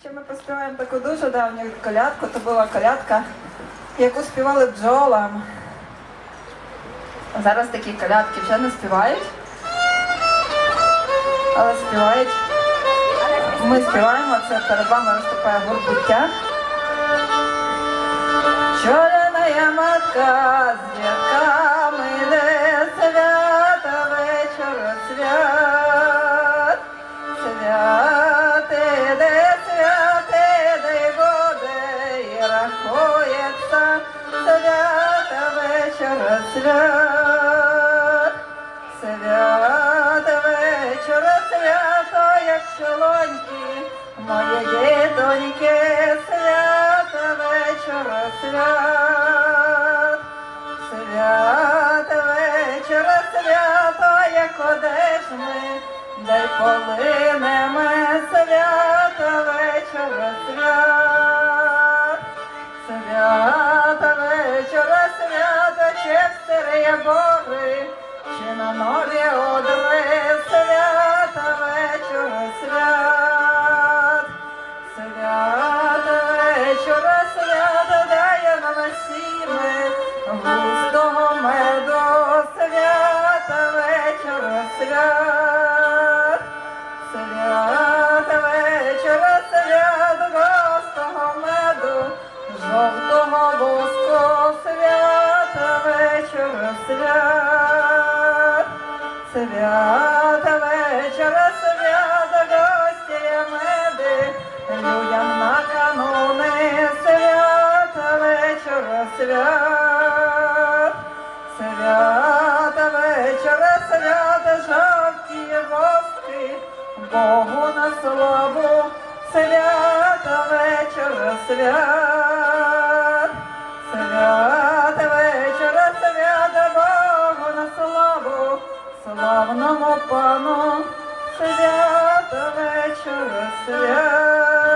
Ще ми поспіваємо таку дуже давню колядку. То була колядка, яку співали бджолам. Зараз такі колядки вже не співають. Але співають. Ми співаємо, це перед вами виступає гурт буття. Чоряна матка з свят. Свята вечора свято, як чолоньки, мої дітоньки, свята вечора свят. Свята вечора свято, як одежми, дай полинеме свята вечора свят. devil. Свят. Свята вечора свята, гості меди, людям на кануни, свята вечора свят. Свята вечора свята, жовті воски, Богу на славу, свята вечора свят. Пану свято вечора свято.